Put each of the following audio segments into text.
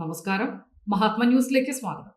നമസ്കാരം. മഹാത്മ ന്യൂസിലേക്ക് സ്വാഗതം.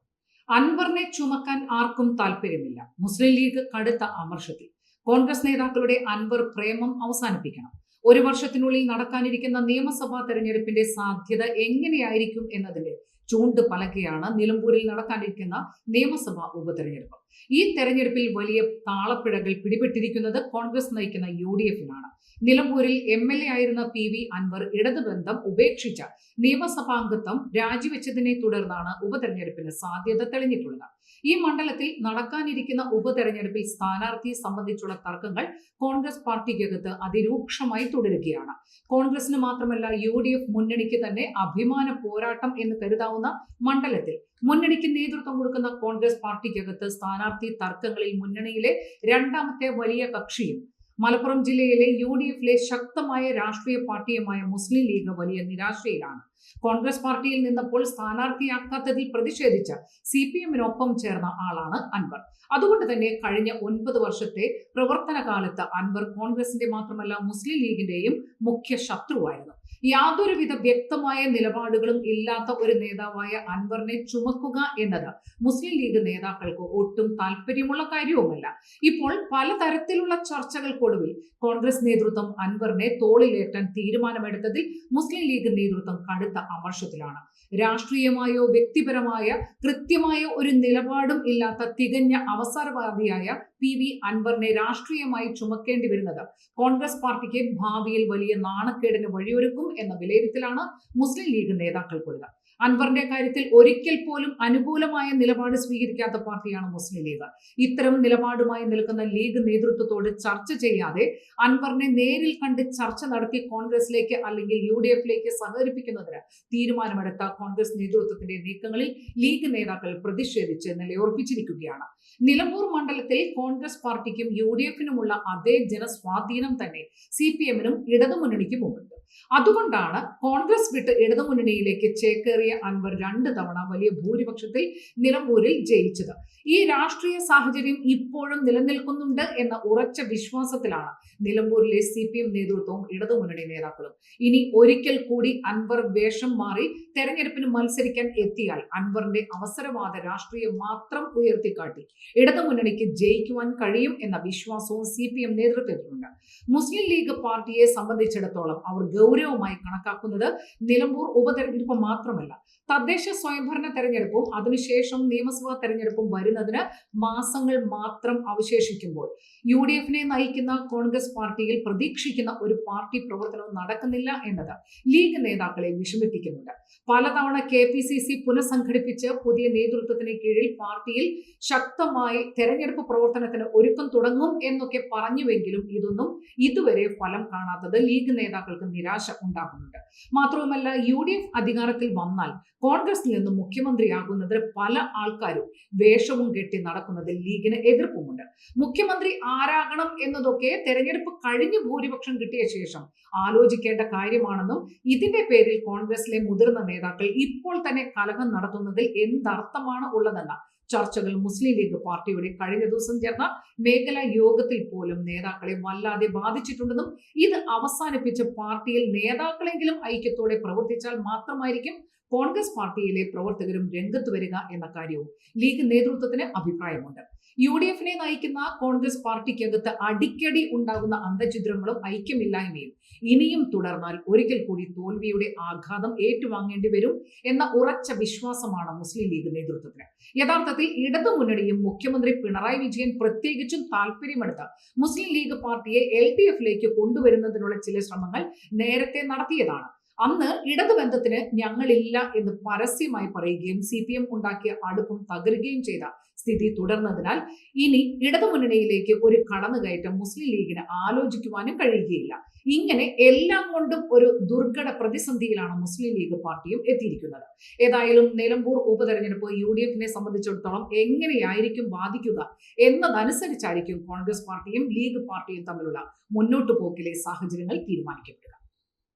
അൻവറിനെ ചുമക്കാൻ ആർക്കും താല്പര്യമില്ല. മുസ്ലിം ലീഗ് കടുത്ത അമർഷത്തിൽ. കോൺഗ്രസ് നേതാക്കളുടെ അൻവർ പ്രേമം അവസാനിപ്പിക്കണം. ഒരു വർഷത്തിനുള്ളിൽ നടക്കാനിരിക്കുന്ന നിയമസഭാ തെരഞ്ഞെടുപ്പിന്റെ സാധ്യത എങ്ങനെയായിരിക്കും എന്നതിന്റെ ചൂണ്ട് പലകയാണ് നിലമ്പൂരിൽ നടക്കാനിരിക്കുന്ന നിയമസഭാ ഉപതെരഞ്ഞെടുപ്പ്. ഈ തെരഞ്ഞെടുപ്പിൽ വലിയ താളപ്പിഴകൾ പിടിപെട്ടിരിക്കുന്നത് കോൺഗ്രസ് നയിക്കുന്ന യു ഡി എഫിനാണ് നിലമ്പൂരിൽ എം എൽ എ ആയിരുന്ന പി വി അൻവർ ഇടതുബന്ധം ഉപേക്ഷിച്ച നിയമസഭാംഗത്വം രാജിവെച്ചതിനെ തുടർന്നാണ് ഉപതെരഞ്ഞെടുപ്പിന് സാധ്യത തെളിഞ്ഞിട്ടുള്ളത്. ഈ മണ്ഡലത്തിൽ നടക്കാനിരിക്കുന്ന ഉപതെരഞ്ഞെടുപ്പിൽ സ്ഥാനാർത്ഥി സംബന്ധിച്ചുള്ള തർക്കങ്ങൾ കോൺഗ്രസ് പാർട്ടിക്കകത്ത് അതിരൂക്ഷമായി തുടരുകയാണ്. കോൺഗ്രസിന് മാത്രമല്ല യു മുന്നണിക്ക് തന്നെ അഭിമാന പോരാട്ടം എന്ന് കരുതാവുന്ന മണ്ഡലത്തിൽ. മുന്നണിക്ക് നേതൃത്വം കൊടുക്കുന്ന കോൺഗ്രസ് പാർട്ടിക്കകത്ത് സ്ഥാനാർത്ഥി തർക്കങ്ങളിൽ മുന്നണിയിലെ രണ്ടാമത്തെ വലിയ കക്ഷിയും മലപ്പുറം ജില്ലയിലെ യു ഡി എഫിലെ ശക്തമായ രാഷ്ട്രീയ പാർട്ടിയുമായ മുസ്ലിം ലീഗ് വലിയ നിരാശയിലാണ്. കോൺഗ്രസ് പാർട്ടിയിൽ നിന്നപ്പോൾ സ്ഥാനാർത്ഥിയാക്കാത്തതിൽ പ്രതിഷേധിച്ച സി പി എമ്മിനൊപ്പം ചേർന്ന ആളാണ് അൻവർ. അതുകൊണ്ട് തന്നെ കഴിഞ്ഞ ഒൻപത് വർഷത്തെ പ്രവർത്തന കാലത്ത് അൻവർ കോൺഗ്രസിന്റെ മാത്രമല്ല മുസ്ലിം ലീഗിന്റെയും മുഖ്യ ശത്രുവായിരുന്നു. യാതൊരുവിധ വ്യക്തമായ നിലപാടുകളും ഇല്ലാത്ത ഒരു നേതാവായ അൻവറിനെ ചുമക്കുക എന്നത് മുസ്ലിം ലീഗ് നേതാക്കൾക്ക് ഒട്ടും താല്പര്യമുള്ള കാര്യവുമല്ല. ഇപ്പോൾ പലതരത്തിലുള്ള ചർച്ചകൾക്കൊടുവിൽ കോൺഗ്രസ് നേതൃത്വം അൻവറിനെ തോളിലേറ്റാൻ തീരുമാനമെടുത്തതിൽ മുസ്ലിം ലീഗ് നേതൃത്വം കടുത്ത അമർഷത്തിലാണ് രാഷ്ട്രീയമായോ വ്യക്തിപരമായ കൃത്യമായ ഒരു നിലപാടും ഇല്ലാത്ത തികഞ്ഞ അവസരവാദിയായ പി വി അൻവറിനെ രാഷ്ട്രീയമായി ചുമക്കേണ്ടി വരുന്നത് കോൺഗ്രസ് പാർട്ടിക്ക് ഭാവിയിൽ വലിയ നാണക്കേടിന് വഴിയൊരുക്കും എന്ന വിലയിരുത്തലാണ് മുസ്ലിം ലീഗ് നേതാക്കൾക്കുള്ളത്. അൻവറിന്റെ കാര്യത്തിൽ ഒരിക്കൽ പോലും അനുകൂലമായ നിലപാട് സ്വീകരിക്കാത്ത പാർട്ടിയാണ് മുസ്ലിം ലീഗ്. ഇത്തരം നിലപാടുമായി നിൽക്കുന്ന ലീഗ് നേതൃത്വത്തോട് ചർച്ച ചെയ്യാതെ അൻവറിനെ നേരിൽ കണ്ട് ചർച്ച നടത്തി കോൺഗ്രസിലേക്ക് അല്ലെങ്കിൽ യു ഡി എഫിലേക്ക് സഹകരിപ്പിക്കുന്നതിന് തീരുമാനമെടുത്ത കോൺഗ്രസ് നേതൃത്വത്തിന്റെ നീക്കങ്ങളിൽ ലീഗ് നേതാക്കൾ പ്രതിഷേധിച്ച് നിലയുറപ്പിച്ചിരിക്കുകയാണ്. നിലമ്പൂർ മണ്ഡലത്തിൽ കോൺഗ്രസ് പാർട്ടിക്കും യു ഡി എഫിനുമുള്ള അതേ ജനസ്വാധീനം തന്നെ സി പി എമ്മിനും ഇടതുമുന്നണിക്കുമുണ്ട് അതുകൊണ്ടാണ് കോൺഗ്രസ് വിട്ട് ഇടതുമുന്നണിയിലേക്ക് ചേക്കേറിയ അൻവർ രണ്ട് തവണ വലിയ ഭൂരിപക്ഷത്തിൽ നിലമ്പൂരിൽ ജയിച്ചത്. ഈ രാഷ്ട്രീയ സാഹചര്യം ഇപ്പോഴും നിലനിൽക്കുന്നുണ്ട് എന്ന ഉറച്ച വിശ്വാസത്തിലാണ് നിലമ്പൂരിലെ സി പി എം നേതൃത്വവും ഇടതുമുന്നണി നേതാക്കളും. ഇനി ഒരിക്കൽ കൂടി അൻവർ വേഷം മാറി തെരഞ്ഞെടുപ്പിന് മത്സരിക്കാൻ എത്തിയാൽ അൻവറിന്റെ അവസരവാദ രാഷ്ട്രീയം മാത്രം ഉയർത്തിക്കാട്ടി ഇടതുമുന്നണിക്ക് ജയിക്കുവാൻ കഴിയും എന്ന വിശ്വാസവും സി പി എം നേതൃത്വത്തിലുണ്ട് മുസ്ലിം ലീഗ് പാർട്ടിയെ സംബന്ധിച്ചിടത്തോളം അവർ ഗൗരവമായി കണക്കാക്കുന്നത് നിലമ്പൂർ ഉപതെരഞ്ഞെടുപ്പ് മാത്രമല്ല. തദ്ദേശ സ്വയംഭരണ തെരഞ്ഞെടുപ്പും അതിനുശേഷം നിയമസഭാ തെരഞ്ഞെടുപ്പും വരുന്നതിന് മാസങ്ങൾ മാത്രം അവശേഷിക്കുമ്പോൾ യു ഡി എഫിനെ നയിക്കുന്ന കോൺഗ്രസ് പാർട്ടിയിൽ പ്രതീക്ഷിക്കുന്ന ഒരു പാർട്ടി പ്രവർത്തനവും നടക്കുന്നില്ല എന്നത് ലീഗ് നേതാക്കളെ വിഷമിപ്പിക്കുന്നുണ്ട്. പലതവണ കെ പി സി സി പുനഃസംഘടിപ്പിച്ച് പുതിയ നേതൃത്വത്തിന് കീഴിൽ പാർട്ടിയിൽ ശക്തമായി തെരഞ്ഞെടുപ്പ് പ്രവർത്തനത്തിന് ഒരുക്കം തുടങ്ങും എന്നൊക്കെ പറഞ്ഞുവെങ്കിലും ഇതൊന്നും ഇതുവരെ ഫലം കാണാത്തത് ലീഗ് നേതാക്കൾക്ക് നിരാശ ഉണ്ടാക്കുന്നുണ്ട് മാത്രവുമല്ല യു ഡി എഫ് അധികാരത്തിൽ വന്നാൽ കോൺഗ്രസിൽ നിന്ന് മുഖ്യമന്ത്രിയാകുന്നതിന് പല ആൾക്കാരും വേഷവും കെട്ടി നടക്കുന്നതിൽ ലീഗിന് എതിർപ്പുമുണ്ട്. മുഖ്യമന്ത്രി ആരാകണം എന്നതൊക്കെ തെരഞ്ഞെടുപ്പ് കഴിഞ്ഞ് ഭൂരിപക്ഷം കിട്ടിയ ശേഷം ആലോചിക്കേണ്ട കാര്യമാണെന്നും ഇതിന്റെ പേരിൽ കോൺഗ്രസിലെ മുതിർന്ന നേതാക്കൾ ഇപ്പോൾ തന്നെ കലഹം നടത്തുന്നതിൽ എന്തർത്ഥമാണ് ഉള്ളതെന്ന ചർച്ചകൾ മുസ്ലിം ലീഗ് പാർട്ടിയുടെ കഴിഞ്ഞ ദിവസം ചേർന്ന മേഖലാ യോഗത്തിൽ പോലും നേതാക്കളെ വല്ലാതെ ബാധിച്ചിട്ടുണ്ടെന്നും ഇത് അവസാനിപ്പിച്ച് പാർട്ടിയിൽ നേതാക്കളെങ്കിലും ഐക്യത്തോടെ പ്രവർത്തിച്ചാൽ മാത്രമായിരിക്കും കോൺഗ്രസ് പാർട്ടിയിലെ പ്രവർത്തകരും രംഗത്ത് വരിക എന്ന കാര്യവും ലീഗ് നേതൃത്വത്തിന് അഭിപ്രായമുണ്ട്. യു ഡി എഫിനെ നയിക്കുന്ന കോൺഗ്രസ് പാർട്ടിക്കകത്ത് അടിക്കടി ഉണ്ടാകുന്ന അന്തഛിദ്രങ്ങളും ഐക്യമില്ലായ്മയും ഇനിയും തുടർന്നാൽ ഒരിക്കൽ കൂടി തോൽവിയുടെ ആഘാതം ഏറ്റുവാങ്ങേണ്ടി വരും എന്ന ഉറച്ച വിശ്വാസമാണ് മുസ്ലിം ലീഗ് നേതൃത്വത്തിന്. യഥാർത്ഥത്തിൽ ഇടതു മുന്നണിയും മുഖ്യമന്ത്രി പിണറായി വിജയൻ പ്രത്യേകിച്ചും താല്പര്യമെടുത്ത മുസ്ലിം ലീഗ് പാർട്ടിയെ എൽ ഡി എഫിലേക്ക് കൊണ്ടുവരുന്നതിനുള്ള ചില ശ്രമങ്ങൾ നേരത്തെ നടത്തിയതാണ്. അന്ന് ഇടതുബന്ധത്തിന് ഞങ്ങളില്ല എന്ന് പരസ്യമായി പറയുകയും സി പി എം ഉണ്ടാക്കിയ അടുപ്പം തകരുകയും ചെയ്ത സ്ഥിതി തുടർന്നതിനാൽ ഇനി ഇടതുമുന്നണിയിലേക്ക് ഒരു കടന്നുകയറ്റം മുസ്ലിം ലീഗിന് ആലോചിക്കുവാനും കഴിയുകയില്ല. ഇങ്ങനെ എല്ലാം കൊണ്ടും ഒരു ദുർഘട പ്രതിസന്ധിയിലാണ് മുസ്ലിം ലീഗ് പാർട്ടിയും എത്തിയിരിക്കുന്നത്. ഏതായാലും നിലമ്പൂർ ഉപതെരഞ്ഞെടുപ്പ് യു ഡി എഫിനെ സംബന്ധിച്ചിടത്തോളം എങ്ങനെയായിരിക്കും ബാധിക്കുക എന്നതനുസരിച്ചായിരിക്കും കോൺഗ്രസ് പാർട്ടിയും ലീഗ് പാർട്ടിയും തമ്മിലുള്ള മുന്നോട്ടു പോക്കിലെ സാഹചര്യങ്ങൾ തീരുമാനിക്കപ്പെടുക.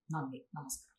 なんで、ナマすか？